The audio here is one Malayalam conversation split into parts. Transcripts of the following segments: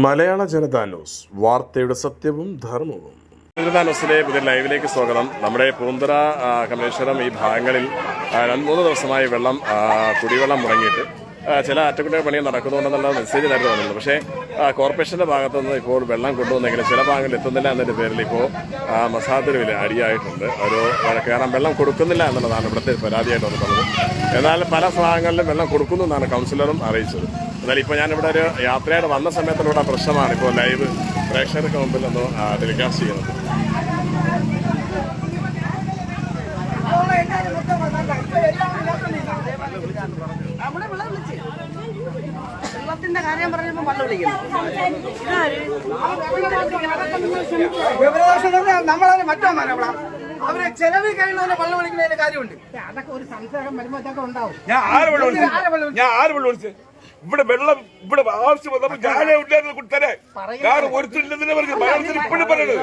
മലയാള ജനത ന്യൂസ് വാർത്തയുടെ സത്യവും ധർമ്മവും. ജനതാ ന്യൂസിലെ പുതിയ ലൈവിലേക്ക് സ്വാഗതം. നമ്മുടെ പൂന്തറ കമലേശ്വരം ഈ ഭാഗങ്ങളിൽ രണ്ട് മൂന്ന് ദിവസമായി വെള്ളം കുടിവെള്ളം മുടങ്ങിയിട്ട് ചില അറ്റകുറ്റ പണികൾ നടക്കുന്നുണ്ടെന്നുള്ള മെസ്സേജ് നേരത്തെ വന്നിട്ടുണ്ട്. പക്ഷേ കോർപ്പറേഷന്റെ ഭാഗത്തു നിന്ന് ഇപ്പോൾ വെള്ളം കൊണ്ടുവന്നെങ്കിലും ചില ഭാഗങ്ങളിൽ എത്തുന്നില്ല എന്നതിന്റെ പേരിൽ ഇപ്പോൾ മസാദരുവിൽ അടിയായിട്ടുണ്ട്. ഒരു കാരണം വെള്ളം കൊടുക്കുന്നില്ല എന്നുള്ളതാണ് ഇവിടുത്തെ പരാതിയായിട്ട് വന്നിട്ടുള്ളത്. എന്നാൽ പല ഭാഗങ്ങളിലും വെള്ളം കൊടുക്കുന്നു എന്നാണ് കൗൺസിലറും അറിയിച്ചത്. എന്നാൽ ഇപ്പോൾ ഞാനിവിടെ ഒരു യാത്രയായിട്ട് വന്ന സമയത്തിലൂടെ പ്രശ്നമാണ്. ഇപ്പോൾ ലൈവ് പ്രേക്ഷകർക്ക് മുമ്പിൽ ഒന്ന് ടെലികാസ്റ്റ് ചെയ്യുന്നത്. വിളിച്ച് വെള്ളത്തിന്റെ കാര്യം വെള്ളം വിളിക്കുന്നു നമ്മളതിന് അവർ ചെലവ് കഴിയുന്നതിന് വെള്ളം വിളിക്കുന്നതിന്റെ കാര്യമുണ്ട്. അതൊക്കെ ഒരു സംശയം വരുമ്പോ ഇതൊക്കെ ഉണ്ടാവും. ഞാൻ ആര് വെള്ളം ഒഴിച്ചു ഞാൻ ആര് വെള്ളം ഒഴിച്ചു ഇവിടെ വെള്ളം ഇവിടെ ആവശ്യം വന്നപ്പോ ഞാനേ ഉണ്ടായിരുന്നു കുട്ടനെ ഞാൻ ഒരുത്തില്ലെന്നെ പറഞ്ഞു മലയാളത്തിൽ ഇപ്പോഴും പറയണത്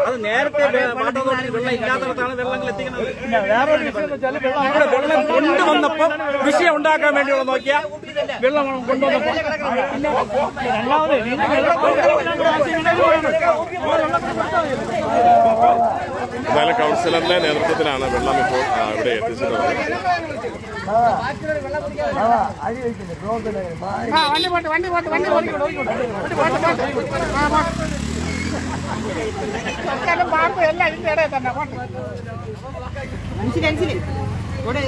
അത് നേരത്തെ ഇല്ലാത്തടത്താണ് വെള്ളങ്ങൾ എത്തിക്കുന്നത് വെള്ളം വെള്ളം കൊണ്ടുവന്നപ്പോ വിഷയം ഉണ്ടാക്കാൻ വേണ്ടിയുള്ള നോക്കിയ വെള്ളം കൊണ്ടുവന്നപ്പോ രണ്ടാമത് എന്നാലും കൗൺസിലറിന്റെ നേതൃത്വത്തിലാണ് വെള്ളം ഇപ്പോൾ ആ, ഇവിടെ എത്തിച്ചിട്ടുള്ളത് പാർക്കും എല്ലാം ഇതിന്റെ ഇടയിൽ തന്നെ അനുസരി അനുസരി ഇവിടെ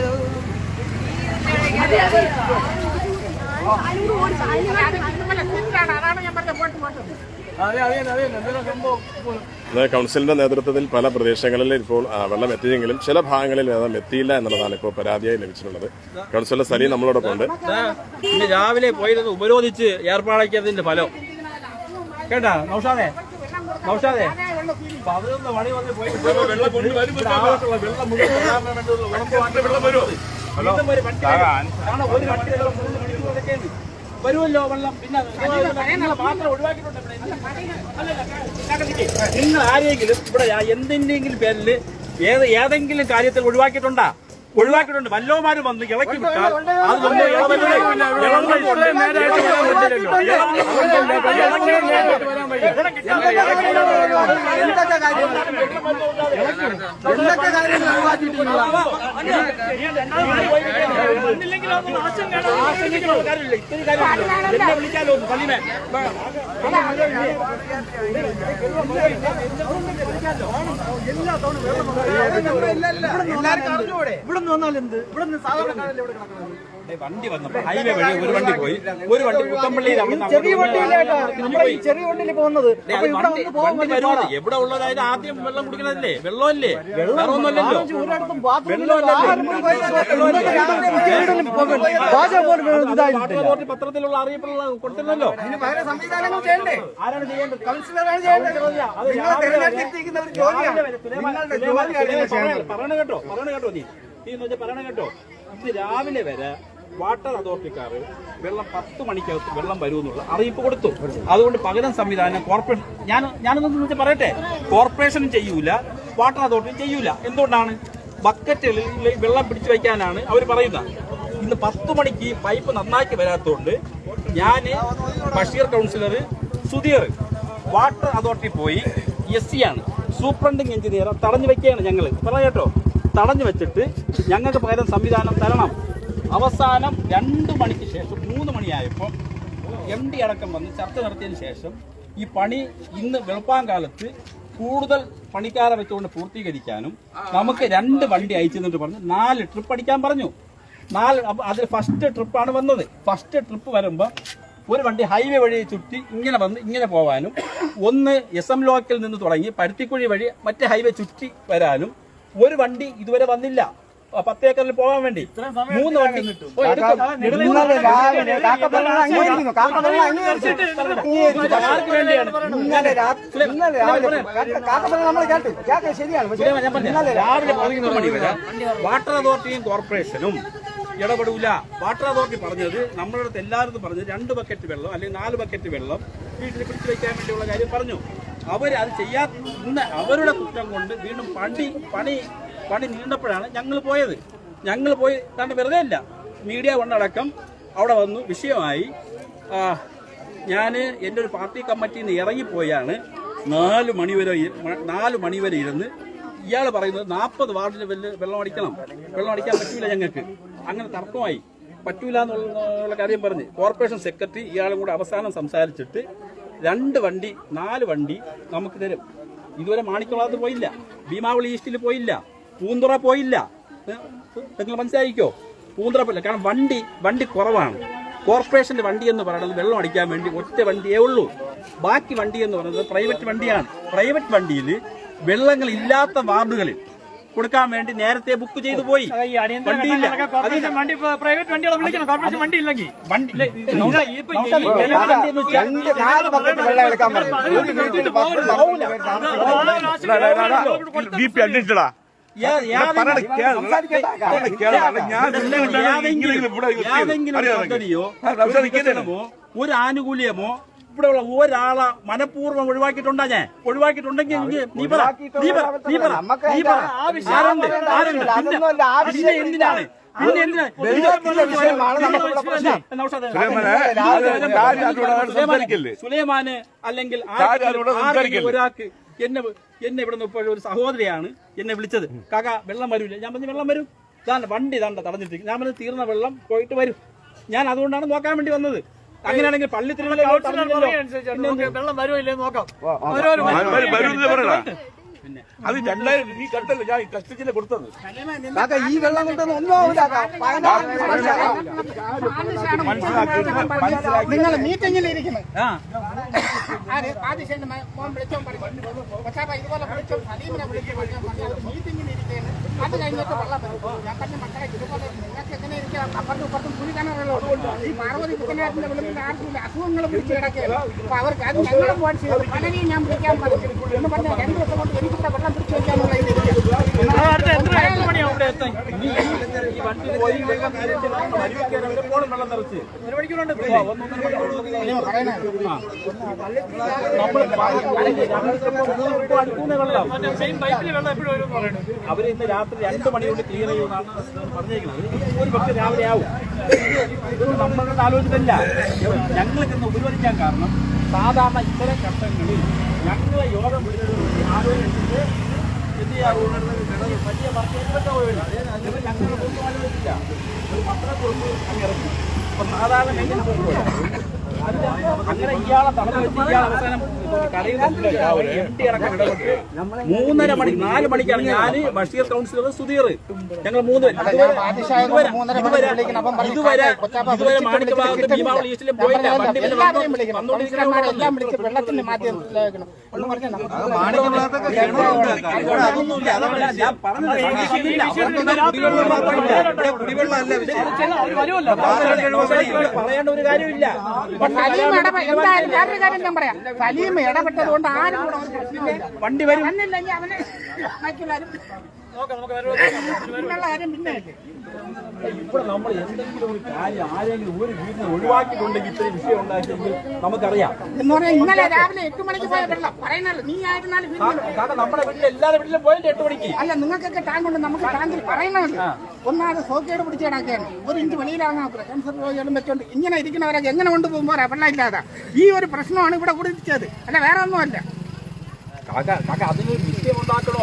കൗൺസിലിന്റെ നേതൃത്വത്തിൽ പല പ്രദേശങ്ങളിൽ ഇപ്പോൾ വെള്ളം എത്തിയെങ്കിലും ചില ഭാഗങ്ങളിൽ വെള്ളം എത്തിയില്ല എന്നുള്ളതാണ് ഇപ്പോൾ പരാതിയായി ലഭിച്ചിട്ടുള്ളത്. കൗൺസിലർ സലി നമ്മളോടൊപ്പം ഉണ്ട്. ഇന്ന് രാവിലെ പോയിരുന്നത് ഉപരോധിച്ച് ഏർപ്പാടാക്കിയതിന്റെ ഫലം. കേട്ടാ നൗഷാദേ? നൗഷാദേ? പതിനൊന്ന് മണി വന്ന് പോയി വെള്ളം വെള്ളം വരും. മണിക്കൂറൊക്കെയാണ്. വരുമല്ലോ വെള്ളം പിന്നെ മാത്രം ഒഴിവാക്കിയിട്ടുണ്ട്. നിങ്ങൾ ആരെങ്കിലും ഇവിടെ എന്തിന്റെങ്കിലും പേരിൽ ഏത് ഏതെങ്കിലും കാര്യത്തിൽ ഒഴിവാക്കിയിട്ടുണ്ടാ ഒഴിവാക്കിയിട്ടുണ്ട് വല്ലോമാര് വന്ന് ഇളക്കി വിട്ടാൽ അതൊന്നും ഇളവല്ലേ? ഇവിടെ നിന്ന് വന്നാൽ എന്ത് ഇവിടെ നിന്ന് സാധാരണക്കാരല്ലേ ഇവിടെ കിടക്കുന്നത് വണ്ടി വന്നപ്പോ ഹൈവേ വഴി ഒരു വണ്ടി പോയി ഒരു വണ്ടി പുത്തമ്പള്ളിയിൽ ചെറിയ ചെറിയ വണ്ടിയിൽ പോകുന്നത്. എവിടെ ഉള്ളതായാലും ആദ്യം വെള്ളം കുടിക്കണതല്ലേ? വെള്ളമല്ലേ വെള്ളം ഒന്നുമല്ലല്ലോ ഒരിടത്തും പോലും ഇതായിട്ടില്ല പത്രത്തിലുള്ള അറിയിപ്പുള്ള കൊടുത്തില്ലല്ലോ. സംവിധാനങ്ങൾ ചെയ്യണ്ടേ? ആരാണ് ചെയ്യേണ്ടത്? കൗൺസിലറാണ് ചെയ്യേണ്ടത്. പറയണ കേട്ടോ. പറയണ കേട്ടോ. നീ. നീ എന്ന് വെച്ചാൽ പറയണ കേട്ടോ. ഇന്ന് രാവിലെ വരെ വാട്ടർ അതോറിറ്റിക്കാർ വെള്ളം പത്ത് മണിക്കകത്ത് വെള്ളം വരുമെന്നുള്ള അറിയിപ്പ് കൊടുത്തു. അതുകൊണ്ട് പകരം സംവിധാനം കോർപ്പറേഷൻ ഞാൻ ഞാനൊന്നും വെച്ചാൽ പറയട്ടെ? കോർപ്പറേഷനും ചെയ്യൂല വാട്ടർ അതോറിറ്റിയും ചെയ്യൂല. എന്തുകൊണ്ടാണ്? ബക്കറ്റുകളിൽ വെള്ളം പിടിച്ചു വയ്ക്കാനാണ് അവർ പറയുന്നത്. ഇന്ന് പത്ത് മണിക്ക് പൈപ്പ് നന്നാക്കി വരാത്തതുകൊണ്ട് ഞാൻ Basheer councillor Sudheer water authority പോയി എസ് സി ആണ്. സൂപ്രണ്ടിങ് എഞ്ചിനീയർ തടഞ്ഞു വെക്കുകയാണ് ഞങ്ങൾ പറയട്ടോ തടഞ്ഞു വെച്ചിട്ട് ഞങ്ങൾക്ക് പകരം സംവിധാനം തരണം. അവസാനം രണ്ട് മണിക്ക് ശേഷം മൂന്ന് മണിയായപ്പോൾ എം ഡി അടക്കം വന്ന് ചർച്ച നടത്തിയതിന് ശേഷം ഈ പണി ഇന്ന് വെളുപ്പാങ്കാലത്ത് കൂടുതൽ പണിക്കാരെ വെച്ചുകൊണ്ട് പൂർത്തീകരിക്കാനും നമുക്ക് രണ്ട് വണ്ടി അയച്ചു എന്നിട്ട് പറഞ്ഞു നാല് ട്രിപ്പ് അടിക്കാൻ പറഞ്ഞു. നാല് അതിൽ ഫസ്റ്റ് ട്രിപ്പാണ് വന്നത്. ഫസ്റ്റ് ട്രിപ്പ് വരുമ്പോൾ ഒരു വണ്ടി ഹൈവേ വഴി ചുറ്റി ഇങ്ങനെ വന്ന് ഇങ്ങനെ പോകാനും ഒന്ന് എസ് എം ലോക്കിൽ നിന്ന് തുടങ്ങി പരുത്തിക്കുഴി വഴി മറ്റേ ഹൈവേ ചുറ്റി വരാനും ഒരു വണ്ടി ഇതുവരെ വന്നില്ല. പത്ത് ഏക്കറിൽ പോകാൻ വേണ്ടി മൂന്ന് വണ്ടി വാട്ടർ അതോറിറ്റിയും കോർപ്പറേഷനും ഇടപെടൂല വാട്ടർ അതോറിറ്റി പറഞ്ഞത് നമ്മളുടെ അടുത്ത് എല്ലാവരും പറഞ്ഞത് രണ്ട് ബക്കറ്റ് വെള്ളം അല്ലെങ്കിൽ നാല് ബക്കറ്റ് വെള്ളം വീട്ടിൽ പിടിച്ചു വയ്ക്കാൻ വേണ്ടിയുള്ള കാര്യം പറഞ്ഞു അവർ അത് ചെയ്യാ ഇന്ന് അവരുടെ കുറ്റം കൊണ്ട് വീണ്ടും പണി പണി പണി നീണ്ടപ്പോഴാണ് ഞങ്ങൾ പോയത്. ഞങ്ങൾ പോയി തന്നെ വെറുതെ ഇല്ല മീഡിയ കൊണ്ടടക്കം അവിടെ വന്നു. വിഷയമായി ഞാൻ എന്റെ ഒരു പാർട്ടി കമ്മിറ്റിയിൽ നിന്ന് ഇറങ്ങിപ്പോയാണ്. നാല് മണിവരെ നാല് മണിവരെ ഇരുന്ന് ഇയാൾ പറയുന്നത് നാൽപ്പത് വെല്ല- വെള്ളം അടിക്കണം. വെള്ളം അടിക്കാൻ പറ്റൂല ഞങ്ങൾക്ക്. അങ്ങനെ തർക്കമായി. പറ്റൂല എന്നുള്ള കാര്യം പറഞ്ഞ് കോർപ്പറേഷൻ സെക്രട്ടറി ഇയാളും കൂടെ അവസാനം സംസാരിച്ചിട്ട് രണ്ട് വണ്ടി നാല് വണ്ടി നമുക്ക് തരും. ഇതുവരെ മാണിക്കുളത്ത് പോയില്ല. ഭീമാവളി ഈസ്റ്റിൽ പോയില്ല. പൂന്തുറ പോയില്ല. നിങ്ങൾ മനസ്സിലായിക്കോ? പൂന്തുറ പോയില്ല. കാരണം വണ്ടി വണ്ടി കുറവാണ്. കോർപ്പറേഷന്റെ വണ്ടി എന്ന് പറയുന്നത് വെള്ളം അടിക്കാൻ വേണ്ടി ഒറ്റ വണ്ടിയേ ഉള്ളൂ. ബാക്കി വണ്ടി എന്ന് പറയുന്നത് പ്രൈവറ്റ് വണ്ടിയാണ്. പ്രൈവറ്റ് വണ്ടിയിൽ വെള്ളങ്ങൾ ഇല്ലാത്ത വാർഡുകളിൽ കൊടുക്കാൻ വേണ്ടി നേരത്തെ ബുക്ക് ചെയ്തു പോയി. വണ്ടിയില്ല. പ്രൈവറ്റ് വണ്ടികളെ വിളിക്കണം. കോർപ്പറേഷൻ വണ്ടി ഇല്ലെങ്കിൽ. വണ്ടി ഒരു ആനുകൂല്യമോ ഇവിടെയുള്ള ഒരാളെ മനഃപൂർവം ഒഴിവാക്കിയിട്ടുണ്ടാ ഞാൻ? ഒഴിവാക്കിയിട്ടുണ്ടെങ്കിൽ നീ പറ നീ പറ നീ പറ. ആരുണ്ട്? ആരുണ്ട്? പിന്നെ എന്തിനാണ്? സുലൈമാന് അല്ലെങ്കിൽ? ഒരാൾക്ക് എന്നെ എന്നെ ഇവിടെ നിന്ന് ഒരു സഹോദരിയാണ് എന്നെ വിളിച്ചത്. കാക്ക വെള്ളം വരൂല ഞാൻ പറഞ്ഞു വെള്ളം വരും. ഇതാണ് വണ്ടി ഇതാണ്ട തടഞ്ഞിട്ട് ഞാൻ പറഞ്ഞു തീർന്ന വെള്ളം പോയിട്ട് വരും. ഞാൻ അതുകൊണ്ടാണ് നോക്കാൻ വേണ്ടി വന്നത്. അങ്ങനെയാണെങ്കിൽ പള്ളി തിരുമല വെള്ളം വരുമോ ഇല്ലേ നോക്കാം. അത് രണ്ടായിരം നീ കണ്ടല്ലോ ഞാൻ കസ്റ്റഡിയിലെ കൊടുത്തത്. കാക്ക ഈ വെള്ളം കൊണ്ടൊന്നും ഒന്നും ആവില്ല. നിങ്ങൾ മീറ്റിംഗിൽ ഇരിക്കുന്നത് ഇതുപോലെ വിളിച്ചോ. സലീമിനെ വിളിച്ചു മീറ്റിംഗിൽ ഇരിക്കുകയാണ് അത് കഴിഞ്ഞിട്ട് വെള്ളം വരും. ഞാൻ പറഞ്ഞ മക്കളെ ഇതുപോലെ നിങ്ങൾക്ക് എങ്ങനെ അപ്പുറത്തും ഇപ്പുറത്തും കുഴി കാണാറുള്ളൂ ഈ പാർവതി കുട്ടനാട്ടിന്റെ വിളിക്കുന്ന ആർക്കും അസുഖങ്ങൾ കിടക്കുകയാണ് അപ്പൊ അവർക്ക് അത് ഞങ്ങളും പലരെയും ഞാൻ വിളിക്കാൻ പറഞ്ഞു. എന്ന് പറഞ്ഞാൽ രണ്ട് ദിവസം കൊണ്ട് എനിക്കിവിടെ വെള്ളം തിരിച്ചു വെക്കാനുള്ള ഇത് അവരെ ഇന്ന് രാത്രി രണ്ട് മണിയോട് ക്ലിയർ ചെയ്യുമെന്നാണ് പറഞ്ഞിരിക്കുന്നത് ഒരു പക്ഷെ രാവിലെ ആവും നമ്മളുടെ ആലോചനയല്ല ഞങ്ങൾക്ക് ഇന്ന് ഉപകരിക്കാൻ കാരണം സാധാരണ ഇത്തരം ഘട്ടങ്ങളിൽ ഞങ്ങളെ യോഗം വിളിച്ചത് ആലോചിച്ചിട്ട് വലിയ ഒരു സാധാരണ അങ്ങനെ ഇയാളെ തടഞ്ഞു വെച്ച് ഇയാൾ അവസാനം മൂന്നര മണി നാല് മണിക്കാണ് ഞാൻ ബഷീർ കൗൺസിലർ സുധീർ. ഞങ്ങൾ മൂന്ന് ഇതുവരെ ഇതുവരെ മാണിക്കഭാഗത്ത് ഭീമാവളി ഈസ്റ്റിലും പോയില്ല. വണ്ടി പിന്നെ അതൊന്നുമില്ല. അതല്ല ഞാൻ പറഞ്ഞത്. അവർക്ക് കുടിവെള്ളമല്ല പറയേണ്ട ഒരു കാര്യമില്ല. സലീം സലീം ഇടപെട്ടത് കൊണ്ട് ആരും കൂടെ ഒരു പ്രശ്നമില്ല. വണ്ടി വരും. വന്നില്ലെങ്കിൽ അവനെ മറ്റുള്ളവരും പിന്നുള്ള കാര്യം പിന്നെ ഇവിടെ നമ്മൾ എന്തെങ്കിലും ഒരു കാര്യം ആരെങ്കിലും ഒരു വീട്ടിൽ ഒഴിവാക്കിയിട്ടുണ്ടെങ്കിൽ ഇത്രയും വിഷയം ഉണ്ടാക്കിയെങ്കിൽ നമുക്കറിയാം. ഇന്നലെ രാവിലെ എട്ട് മണിക്ക് പോയ വെള്ളം. പറയുന്നല്ലോ നീ ആയിരുന്നാലും കാരണം നമ്മുടെ വീട്ടിൽ എല്ലാവരുടെ വീട്ടിലും പോയിട്ട് എട്ട് മണിക്ക്? അല്ല നിങ്ങൾക്കൊക്കെ ടാങ്ക് ഉണ്ട് നമുക്ക് ടാങ്കിൽ പറയുന്നതല്ല. ഒന്നാമത് സോക്കേട് പിടിച്ച് കിടക്കുകയാണ്. ഒരു ഇഞ്ച് വെളിയിലാകാൻ ക്യാൻസർ രോഗികളും വെച്ചോണ്ട് ഇങ്ങനെ ഇരിക്കുന്നവരൊക്കെ എങ്ങനെ കൊണ്ടുപോകുമ്പോൾ വെള്ളം ഇല്ലാതെ. ഈ ഒരു പ്രശ്നമാണ് ഇവിടെ കുടിച്ചത് അല്ല വേറെ ഒന്നുമല്ല. കാക്ക കാക്ക അതിനൊരു വിഷയം ഉണ്ടാക്കണോ.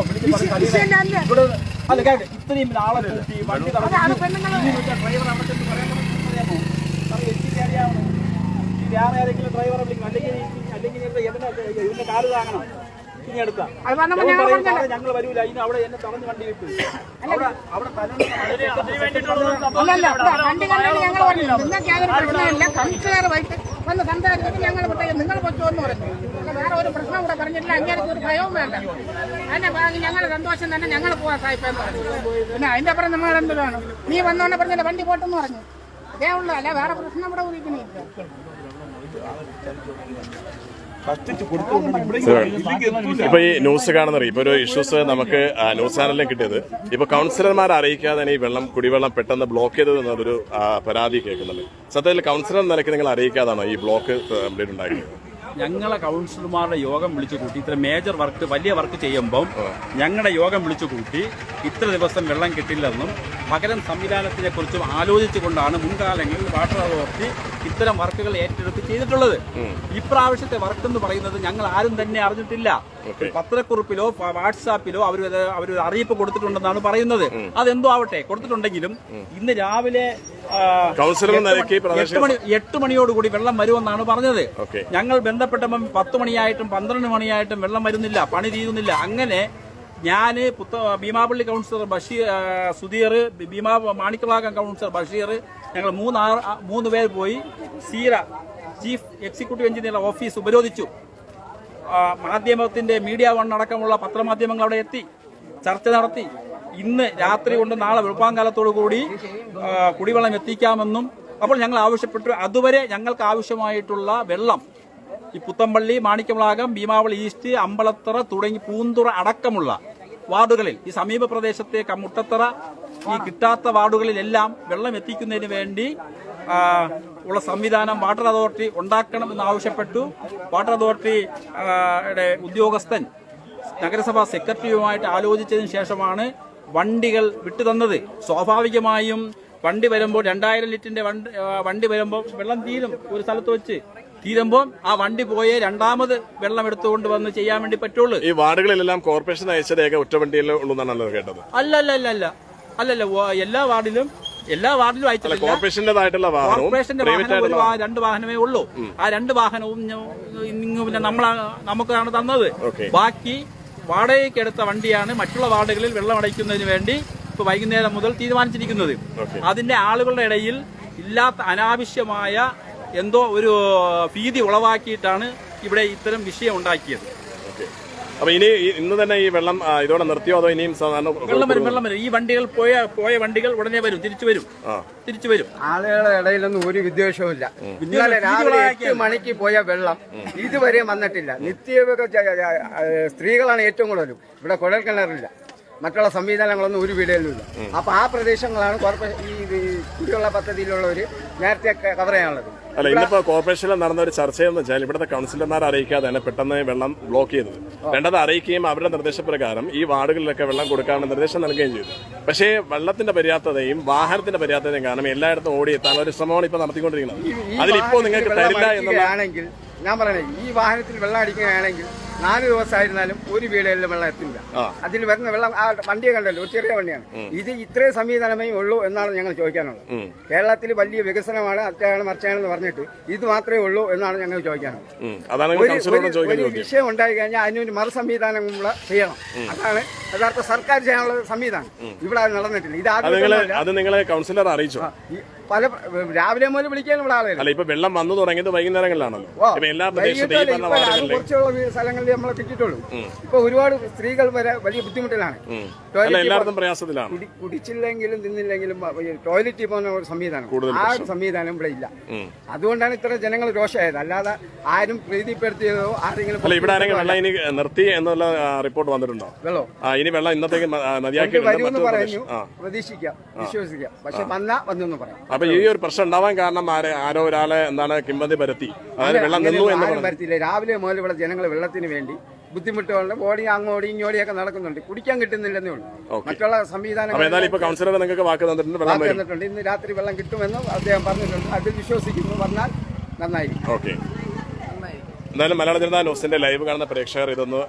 ഇവിടെ അല്ല കേട്ടെ ഇത്രയും നാളെ കൂട്ടി വണ്ടി വേറെ ആരെങ്കിലും ഡ്രൈവറെ വിളിക്കും. അല്ലെങ്കിൽ അല്ലെങ്കിൽ ഇതിന്റെ കാൽ താങ്ങണം. ഇനി വന്നപ്പോ ഞങ്ങൾ ഞങ്ങൾ വരൂല. ഇനി അവിടെ എന്നെ തടഞ്ഞ് വണ്ടി കിട്ടും അവിടെ അവിടെ ഇവിടെ വണ്ടി കണ്ടിട്ട് ഞങ്ങൾ നിങ്ങൾക്ക് യാതൊരു പ്രശ്നമില്ല കൗൺസിലറുമായിട്ട് വന്ന് സംസാരിച്ചിട്ട് ഞങ്ങൾ വിട്ടേ നിങ്ങൾ പൊച്ചോന്ന് പറഞ്ഞു. വേറെ ഒരു പ്രശ്നം കൂടെ പറഞ്ഞിട്ടില്ല. അങ്ങനെ ഒരു ഭയവും വേണ്ട. അതിന്റെ ഭാഗം ഞങ്ങളുടെ സന്തോഷം തന്നെ ഞങ്ങൾ പോവാ സായിപ്പെന്ന് പറഞ്ഞു. പിന്നെ അതിന്റെ അപ്പുറം നമ്മൾ എന്തിനാണ് നീ വന്നോണ്ട് പറഞ്ഞില്ല വണ്ടി പോട്ടെന്ന് പറഞ്ഞു. അതേ ഉള്ളൂ. അല്ലെ വേറെ പ്രശ്നം ഇവിടെ ഉദിക്കണില്ല ഇപ്പൊ ഈ ന്യൂസ് കാണുന്ന ഇപ്പൊ ഒരു ഇഷ്യൂസ് നമുക്ക് ന്യൂസ് ചാനലിലും കിട്ടിയത്. ഇപ്പൊ കൗൺസിലർമാർ അറിയിക്കാതെ തന്നെ ഈ വെള്ളം കുടിവെള്ളം പെട്ടെന്ന് ബ്ലോക്ക് ചെയ്തത് എന്നൊരു പരാതി കേൾക്കുന്നുണ്ട്. സത്യത്തിൽ കൗൺസിലർ നിലയ്ക്ക് നിങ്ങൾ അറിയിക്കാതാണോ ഈ ബ്ലോക്ക് കംപ്ലീറ്റ് ഉണ്ടാക്കിയത്? ഞങ്ങളെ കൗൺസിലർമാരുടെ യോഗം വിളിച്ചു കൂട്ടി. ഇത്ര മേജർ വർക്ക് വലിയ വർക്ക് ചെയ്യുമ്പം ഞങ്ങളുടെ യോഗം വിളിച്ചു കൂട്ടി. ഇത്ര ദിവസം വെള്ളം കിട്ടില്ലെന്നും പകരം സംവിധാനത്തിനെ കുറിച്ചും ആലോചിച്ചുകൊണ്ടാണ് മുൻകാലങ്ങളിൽ വാട്ടർ അതോറിറ്റി ഇത്തരം വർക്കുകൾ ഏറ്റെടുത്ത് ചെയ്തിട്ടുള്ളത്. ഇപ്രാവശ്യത്തെ വർക്ക് എന്ന് പറയുന്നത് ഞങ്ങൾ ആരും തന്നെ അറിഞ്ഞിട്ടില്ല. പത്രക്കുറിപ്പിലോ വാട്സാപ്പിലോ അവർ അവർ അറിയിപ്പ് കൊടുത്തിട്ടുണ്ടെന്നാണ് പറയുന്നത്. അതെന്തോ ആവട്ടെ കൊടുത്തിട്ടുണ്ടെങ്കിലും ഇന്ന് രാവിലെ എട്ട് മണി- എട്ട് മണി മണിയോടുകൂടി വെള്ളം വരുമെന്നാണ് പറഞ്ഞത്. ഞങ്ങൾ ബന്ധപ്പെട്ടപ്പം പത്ത് മണിയായിട്ടും പന്ത്രണ്ട് മണിയായിട്ടും വെള്ളം വരുന്നില്ല പണി തീരുന്നില്ല. അങ്ങനെ ഞാൻ പുത്ത ഭീമാപള്ളി കൗൺസിലർ ബഷീർ സുധീർ ഭീമാ മാണിക്കളാകം കൗൺസിലർ ബഷീർ ഞങ്ങൾ മൂന്ന് മൂന്ന് പേർ പോയി സീറ ചീഫ് എക്സിക്യൂട്ടീവ് എഞ്ചിനീയർ ഓഫീസ് ഉപരോധിച്ചു. മാധ്യമത്തിന്റെ മീഡിയ വൺ അടക്കമുള്ള പത്രമാധ്യമങ്ങൾ അവിടെ എത്തി ചർച്ച നടത്തി. ഇന്ന് രാത്രി കൊണ്ട് നാളെ വെളുപ്പാങ്കാലത്തോടു കൂടി കുടിവെള്ളം എത്തിക്കാമെന്നും അപ്പോൾ ഞങ്ങൾ ആവശ്യപ്പെട്ടു. അതുവരെ ഞങ്ങൾക്ക് ആവശ്യമായിട്ടുള്ള വെള്ളം ഈ പുത്തമ്പള്ളി മാണിക്യമളാകം ഭീമാവളി ഈസ്റ്റ് അമ്പലത്തറ തുടങ്ങി പൂന്തുറ അടക്കമുള്ള വാർഡുകളിൽ ഈ സമീപ പ്രദേശത്തെ മുട്ടത്തറ ഈ കിട്ടാത്ത വാർഡുകളിലെല്ലാം വെള്ളം എത്തിക്കുന്നതിന് വേണ്ടി ഉള്ള സംവിധാനം വാട്ടർ അതോറിറ്റി ഉണ്ടാക്കണം എന്നാവശ്യപ്പെട്ടു വാട്ടർ അതോറിറ്റി ഉദ്യോഗസ്ഥൻ നഗരസഭാ സെക്രട്ടറിയുമായിട്ട് ആലോചിച്ചതിന് ശേഷമാണ് വണ്ടികൾ വിട്ടുതന്നത് സ്വാഭാവികമായും വണ്ടി വരുമ്പോൾ രണ്ടായിരം ലിറ്ററിന്റെ വണ്ടി വണ്ടി വരുമ്പോൾ വെള്ളം തീരും ഒരു സ്ഥലത്ത് വെച്ച്. തീരുമ്പോൾ ആ വണ്ടി പോയേ രണ്ടാമത് വെള്ളം എടുത്തുകൊണ്ട് വന്ന് ചെയ്യാൻ വേണ്ടി പറ്റുള്ളൂ. ഈ വാർഡുകളിലെല്ലാം കോർപ്പറേഷൻ അയച്ച രേഖ ഒറ്റ വണ്ടിയിൽ ഉള്ളൂന്നാണല്ലോ കേട്ടത്. അല്ല അല്ല അല്ല അല്ല അല്ലല്ല എല്ലാ വാർഡിലും എല്ലാ വാർഡിലും അയച്ചില്ല കോർപ്പറേഷന്റേതായിട്ടുള്ള കോർപ്പറേഷന്റെ വാഹനം ഒരു രണ്ട് വാഹനമേ ഉള്ളൂ. ആ രണ്ട് വാഹനവും നമ്മളാണ് പിന്നെ നമുക്കാണ് തന്നത്. ബാക്കി വാടകയ്ക്ക് എടുത്ത വണ്ടിയാണ് മറ്റുള്ള വാർഡുകളിൽ വെള്ളം അടയ്ക്കുന്നതിന് വേണ്ടി ഇപ്പൊ വൈകുന്നേരം മുതൽ തീരുമാനിച്ചിരിക്കുന്നത് അതിന്റെ ആളുകളുടെ ഇടയിൽ ഇല്ലാത്ത അനാവശ്യമായ എന്തോ ഒരു ഭീതി ഉളവാക്കിയിട്ടാണ് ഇവിടെ ഇത്തരം വിഷയം ഉണ്ടാക്കിയത്. അപ്പൊ ഇനി ഇന്ന് തന്നെ ഈ വെള്ളം ഇതോടെ നിർത്തിയോ അതോ ഇനിയും സാധാരണ വെള്ളം വരും വെള്ളം വരും. ഈ വണ്ടികൾ പോയ പോയ വണ്ടികൾ ഉടനെ വരും തിരിച്ചു വരും. തിരിച്ചു വരും. ആളുകളുടെ ഇടയിലൊന്നും ഒരു വിദ്വേഷവും ഇല്ല ഇന്നലെ രാവിലെ എട്ട് മണിക്ക് പോയ വെള്ളം ഇതുവരെ വന്നിട്ടില്ല. ഏഹ് സ്ത്രീകളാണ് ഏറ്റവും കൂടുതൽ ഇവിടെ കുഴൽ കിണറില്ല മറ്റുള്ള സംവിധാനങ്ങളൊന്നും ഒരു വീടുകളിലും ഇല്ല അപ്പൊ ആ പ്രദേശങ്ങളാണ് കോർപ്പറേഷൻ ഈ ഈ കുടിവെള്ള പദ്ധതിയിലുള്ളവർ നേരത്തെ കവർ ചെയ്യാനുള്ളത്. അല്ല ഇന്നിപ്പോ കോർപ്പറേഷനിൽ നടന്ന ഒരു ചർച്ചയെന്ന് വെച്ചാൽ ഇവിടുത്തെ കൗൺസിലർമാർ അറിയിക്കാതെ തന്നെ പെട്ടെന്ന് വെള്ളം ബ്ലോക്ക് ചെയ്തത്. രണ്ടത് അറിയിക്കുകയും അവരുടെ നിർദ്ദേശപ്രകാരം ഈ വാർഡുകളിലൊക്കെ വെള്ളം കൊടുക്കാനുള്ള നിർദ്ദേശം നൽകുകയും ചെയ്തു. പക്ഷേ വെള്ളത്തിന്റെ പര്യാപ്തതയും വാഹനത്തിന്റെ പര്യാപ്തതയും കാരണം എല്ലായിടത്തും എത്താൻ ഒരു ശ്രമമാണ് ഇപ്പൊ നടത്തിക്കൊണ്ടിരിക്കുന്നത്. അതിലിപ്പോ നിങ്ങൾക്ക് തരില്ല എന്നുള്ളതാണെങ്കിൽ ഞാൻ പറയണേ ഈ വാഹനത്തിൽ വെള്ളം അടിക്കുകയാണെങ്കിൽ നാല് ദിവസമായിരുന്നാലും ഒരു വീടുകളിലും വെള്ളം എത്തില്ല. അതിൽ വരുന്ന വെള്ളം ആ വണ്ടിയെ കണ്ടല്ലോ ഒരു ചെറിയ വണ്ടിയാണ്. ഇത് ഇത്രയും സംവിധാനമേ ഉള്ളൂ എന്നാണ് ഞങ്ങൾ ചോദിക്കാനുള്ളത്. കേരളത്തിൽ വലിയ വികസനമാണ് അത്യാണ് മറിച്ചാണെന്ന് പറഞ്ഞിട്ട് ഇത് മാത്രമേ ഉള്ളൂ എന്നാണ് ഞങ്ങൾ ചോദിക്കാനുള്ളത്. ഒരു- വിഷയം ഉണ്ടായി കഴിഞ്ഞാൽ അതിനൊരു മറു സംവിധാനം കൂടെ ചെയ്യണം അതാണ് യഥാർത്ഥ സർക്കാർ ചെയ്യാനുള്ള സംവിധാനം. ഇവിടെ നടന്നിട്ടില്ല. ഇത് അത് നിങ്ങളെ കൗൺസിലർ അറിയിച്ചു. പല രാവിലെ മുതൽ വിളിക്കാൻ ഇവിടെ ആളുകൾ. അല്ല ഇപ്പൊ വെള്ളം വന്നു തുടങ്ങിയത് വൈകുന്നേരങ്ങളിലാണല്ലോ. എല്ലാ കുറച്ചുള്ള സ്ഥലങ്ങളിൽ നമ്മളെ കിട്ടിയിട്ടുള്ളൂ. ഇപ്പൊ ഒരുപാട് സ്ത്രീകൾ വരെ വലിയ ബുദ്ധിമുട്ടിലാണ്. എല്ലായിടത്തും പ്രയാസത്തിലാണ്. കുടി- കുടിച്ചില്ലെങ്കിലും തിന്നില്ലെങ്കിലും ടോയ്ലറ്റിൽ പോകുന്ന ഒരു സംവിധാനം. ആ ഒരു സംവിധാനം ഇവിടെ ഇല്ല. അതുകൊണ്ടാണ് ഇത്ര ജനങ്ങൾ രോഷമായത്. അല്ലാതെ ആരും പ്രീതിപ്പെടുത്തിയതോ ആരെങ്കിലും അല്ല ഇവിടെ ആരെങ്കിലും വെള്ളം ഇനി നിർത്തി എന്നുള്ള റിപ്പോർട്ട് വന്നിട്ടുണ്ടോ? വെള്ളോ? ഇനി വെള്ളം ഇന്നത്തേക്ക് വരുമെന്ന് പറഞ്ഞു പ്രതീക്ഷിക്കാം. വിശ്വസിക്കാം. പക്ഷെ വന്നാ വന്നെന്ന് പറയാം. അപ്പൊ ഈ ഒരു പ്രശ്നം ഉണ്ടാവാൻ കാരണം ആരെ- ആരോ ഒരാളെ എന്താണ് കിംബന്തി പരത്തി. അതായത് വെള്ളം നിന്നു എന്ന് ആരും രാവിലെ മുതൽ ഇവിടെ ജനങ്ങൾ വെള്ളത്തിന് വേണ്ടി ബുദ്ധിമുട്ടുകളുണ്ട് ഓടി അങ്ങോടി ഇങ്ങോടിയൊക്കെ നടക്കുന്നുണ്ട്. കുടിക്കാൻ കിട്ടുന്നില്ലെന്നേ ഉള്ളൂ. മറ്റുള്ള സംവിധാനം ഇപ്പൊ കൗൺസിലർ നിങ്ങൾക്ക് വാക്ക് തന്നിട്ടുണ്ട് വെള്ളം തന്നിട്ടുണ്ട്. ഇന്ന് രാത്രി വെള്ളം കിട്ടുമെന്ന് അദ്ദേഹം പറഞ്ഞിട്ടുണ്ട്. അതിൽ വിശ്വസിക്കുന്നു പറഞ്ഞാൽ നന്നായിരിക്കും. ഓക്കെ. എന്തായാലും മലയാള ജനതാ ന്യൂസിന്റെ ലൈവ് കാണുന്ന പ്രേക്ഷകർ ഇതൊന്ന്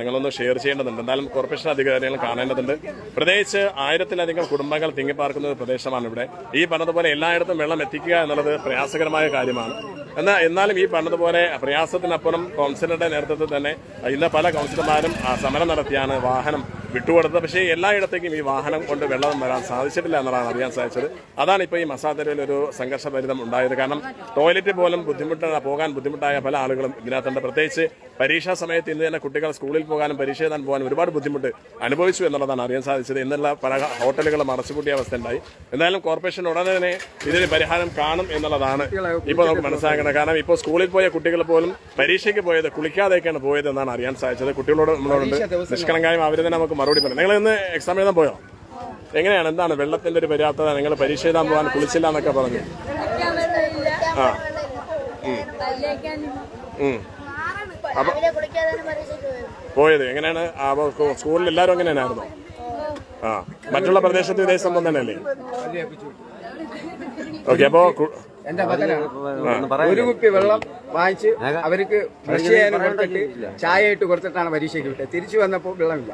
നിങ്ങളൊന്ന് ഷെയർ ചെയ്യേണ്ടതുണ്ട്. എന്തായാലും കോർപ്പറേഷൻ അധികാരികൾ കാണേണ്ടതുണ്ട്. പ്രത്യേകിച്ച് ആയിരത്തിലധികം കുടുംബങ്ങൾ തിങ്ങിപ്പാർക്കുന്ന ഒരു പ്രദേശമാണ് ഇവിടെ. ഈ പറഞ്ഞതുപോലെ എല്ലായിടത്തും വെള്ളം എത്തിക്കുക എന്നുള്ളത് പ്രയാസകരമായ കാര്യമാണ്. എന്നാൽ എന്നാലും ഈ പറഞ്ഞതുപോലെ പ്രയാസത്തിനപ്പുറം കൗൺസിലറുടെ നേതൃത്വത്തിൽ തന്നെ ഇന്ന് പല കൗൺസിലർമാരും സമരം നടത്തിയാണ് വാഹനം വിട്ടുകൊടുത്തത് പക്ഷേ എല്ലായിടത്തേക്കും ഈ വാഹനം കൊണ്ട് വെള്ളം വരാൻ സാധിച്ചിട്ടില്ല എന്നതാണ് അറിയാൻ സാധിച്ചത്. അതാണ് ഇപ്പോൾ ഈ മസാദരയിൽ ഒരു സംഘർഷഭരിതം ഉണ്ടായത്. കാരണം ടോയ്ലറ്റ് പോലും ബുദ്ധിമുട്ട് പോകാൻ ബുദ്ധിമുട്ടായ പല ആളുകളും ഇതിനകത്തുണ്ട്. പ്രത്യേകിച്ച് പരീക്ഷാ സമയത്ത് ഇന്ന് തന്നെ കുട്ടികൾ സ്കൂളിൽ പോകാനും പരീക്ഷ എഴുതാൻ പോകാനും ഒരുപാട് ബുദ്ധിമുട്ട് അനുഭവിച്ചു എന്നുള്ളതാണ് അറിയാൻ സാധിച്ചത്. ഇന്നുള്ള പല ഹോട്ടലുകൾ അടച്ചുപൂട്ടിയ അവസ്ഥ ഉണ്ടായി എന്തായാലും കോർപ്പറേഷൻ ഉടനെ തന്നെ ഇതിന് പരിഹാരം കാണും എന്നുള്ളതാണ് ഇപ്പോൾ നമുക്ക് മനസ്സിലാക്കണം കാരണം ഇപ്പോൾ സ്കൂളിൽ പോയ കുട്ടികൾ പോലും പരീക്ഷയ്ക്ക് പോയത് കുളിക്കാതെയൊക്കെയാണ് പോയത് എന്നാണ് അറിയാൻ സാധിച്ചത്. കുട്ടികളോട് നമ്മളോട് നിഷ്കളങ്കായും അവർ തന്നെ നമുക്ക് മറുപടി പറയും. നിങ്ങൾ ഇന്ന് എക്സാം എഴുതാൻ പോയോ? എങ്ങനെയാണ്? എന്താണ് വെള്ളത്തിന്റെ ഒരു പര്യാപ്തത? നിങ്ങൾ പരീക്ഷ എഴുതാൻ പോകാൻ കുളിച്ചില്ല എന്നൊക്കെ പറഞ്ഞു. ആ. പോയത്. എങ്ങനെയാണ്? അപ്പൊ സ്കൂളിൽ എല്ലാവരും എങ്ങനെയാണായിരുന്നു ആ മറ്റുള്ള പ്രദേശത്ത് ഇതേ സംഭവം തന്നെയല്ലേ? ഓക്കെ അപ്പോ എന്റെ ഒരു കുപ്പി വെള്ളം വാങ്ങിച്ച് അവർക്ക് ബ്രഷ് ചെയ്യാനും കൊടുത്തിട്ട് ചായ ഇട്ട് കൊടുത്തിട്ടാണ് പരീക്ഷയ്ക്ക് വിട്ടത്. തിരിച്ചു വന്നപ്പോൾ വെള്ളമില്ല.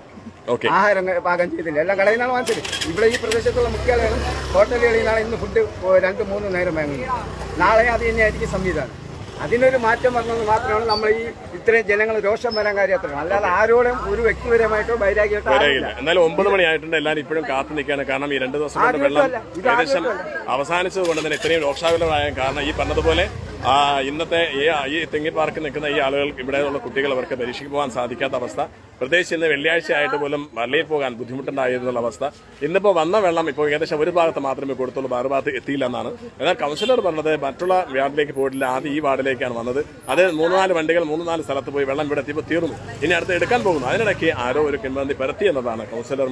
ഓക്കെ. ആഹാരം പാകം ചെയ്തില്ല. എല്ലാം കടയിൽ നിന്നാണ് വാങ്ങിച്ചത്. ഇവിടെ ഈ പ്രദേശത്തുള്ള മുഖ്യാലയങ്ങളും ഹോട്ടലുകളിൽ നിന്നാണ് ഇന്ന് ഫുഡ് രണ്ട് മൂന്ന് നേരം വാങ്ങുന്നത്. നാളെ അത് തന്നെയായിരിക്കും സംവിധാനം. അതിനൊരു മാറ്റം വന്നത് മാത്രമാണ് നമ്മൾ ഈ ഇത്രയും ജനങ്ങൾ രോഷം വരാൻ കാര്യം അത്രയാണ് അല്ലാതെ ആരോടും ഒരു വ്യക്തിപരമായിട്ടോ വൈരാഗ്യമായിട്ടോ വരികയില്ല ആരുമില്ല. എന്നാലും ഒമ്പത് മണിയായിട്ടുണ്ട് എല്ലാവരും ഇപ്പോഴും കാത്തു നിൽക്കുകയാണ്. കാരണം ഈ രണ്ട് ദിവസം കൊണ്ട് വെള്ളം ഏകദേശം അവസാനിച്ചത് കൊണ്ട് തന്നെ ഇത്രയും രോക്ഷാകുലമായ കാരണം ഈ പറഞ്ഞതുപോലെ ഇന്നത്തെ ഈ ഈ തെങ്ങി പാർക്കിൽ നിൽക്കുന്ന ഈ ആളുകൾ ഇവിടെയുള്ള കുട്ടികൾ അവർക്ക് പരീക്ഷയ്ക്ക് പോകാൻ സാധിക്കാത്ത അവസ്ഥ. പ്രത്യേകിച്ച് ഇന്ന് വെള്ളിയാഴ്ച ആയിട്ട് പോലും വള്ളിയിൽ പോകാൻ ബുദ്ധിമുട്ടുണ്ടായിരുന്നുള്ള അവസ്ഥ. ഇന്നിപ്പോൾ വന്ന വെള്ളം ഇപ്പോൾ ഏകദേശം ഒരു ഭാഗത്ത് മാത്രമേ കൊടുത്തുള്ളൂ മറുഭാഗത്ത് എത്തിയില്ല എന്നാണ് എന്നാൽ കൗൺസിലർ പറഞ്ഞത് മറ്റുള്ള വാർഡിലേക്ക് പോയിട്ടില്ല ആദ്യം ഈ വാർഡിലേക്കാണ് വന്നത്. അത് മൂന്ന് നാല് വണ്ടികൾ മൂന്ന് നാല് സ്ഥലത്ത് പോയി വെള്ളം ഇവിടെ എത്തിയപ്പോൾ തീർന്നു. ഇനി അടുത്ത് എടുക്കാൻ പോകുന്നു. അതിനിടയ്ക്ക് ആരോ ഒരു കിൻവന്തി പരത്തി എന്നതാണ് കൗൺസിലർ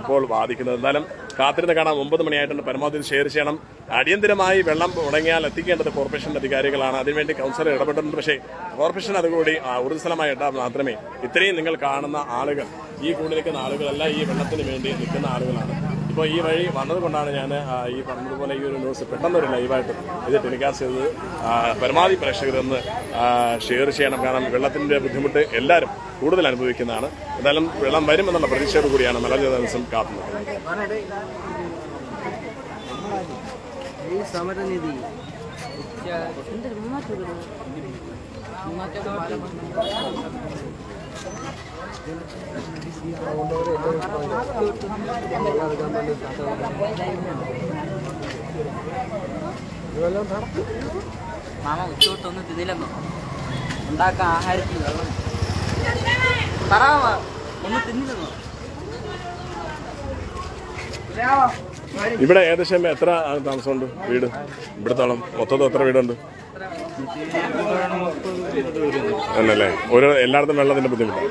ഇപ്പോൾ വാദിക്കുന്നത്. എന്നാലും കാത്തിരുന്ന് കാണാം. ഒമ്പത് മണിയായിട്ടുണ്ട്. പരമാവധി ഷെയർ ചെയ്യണം. അടിയന്തരമായി വെള്ളം മുടങ്ങിയാൽ എത്തിക്കേണ്ടത് കോർപ്പറേഷന്റെ അധികാരികളാണ്. അതിനുവേണ്ടി കൗൺസിലർ ഇടപെട്ടിട്ടുണ്ട്. പക്ഷേ കോർപ്പറേഷൻ അതുകൂടി ഊർജസ്ഥലമായി ഇട്ടാൽ മാത്രമേ ഇത്രയും നിങ്ങൾ കാണുന്ന ആളുകൾ ഈ കൂടി നിൽക്കുന്ന ആളുകളെല്ലാം ഈ വെള്ളത്തിന് വേണ്ടി നിൽക്കുന്ന ആളുകളാണ്. ഇപ്പോൾ ഈ വഴി വന്നതുകൊണ്ടാണ് ഞാൻ ഈ പറഞ്ഞതുപോലെ ഈ ഒരു ന്യൂസ് പെട്ടെന്നൊരു ലൈവായിട്ട് ഇത് ടെലികാസ്റ്റ് ചെയ്തത്. പരമാവധി പ്രേക്ഷകരൊന്ന് ഷെയർ ചെയ്യണം. കാരണം വെള്ളത്തിന്റെ ബുദ്ധിമുട്ട് എല്ലാവരും കൂടുതൽ അനുഭവിക്കുന്നതാണ്. എന്തായാലും വെള്ളം വരും എന്നുള്ള പ്രതീക്ഷയോട് കൂടിയാണ് മലയാള ദിവസം കാത്തുന്നത്. നിൽക്കുന്നത് സമരനിധി. മാമ ഉച്ചോട്ടൊന്ന് തിന്നില്ലെന്നോ? ഉണ്ടാക്കാൻ ആഹാരത്തിന് വെള്ളം. തറാമ ഒന്ന് തിന്നില്ലെന്നോ? ഇവിടെ ഏകദേശം എത്ര താമസമുണ്ട് വീട്? ഇവിടത്തോളം മൊത്തത്തിൽ എത്ര വീടുണ്ട്? എന്നല്ലേ ഒരു എല്ലായിടത്തും വെള്ളത്തിന്റെ ബുദ്ധിമുട്ട്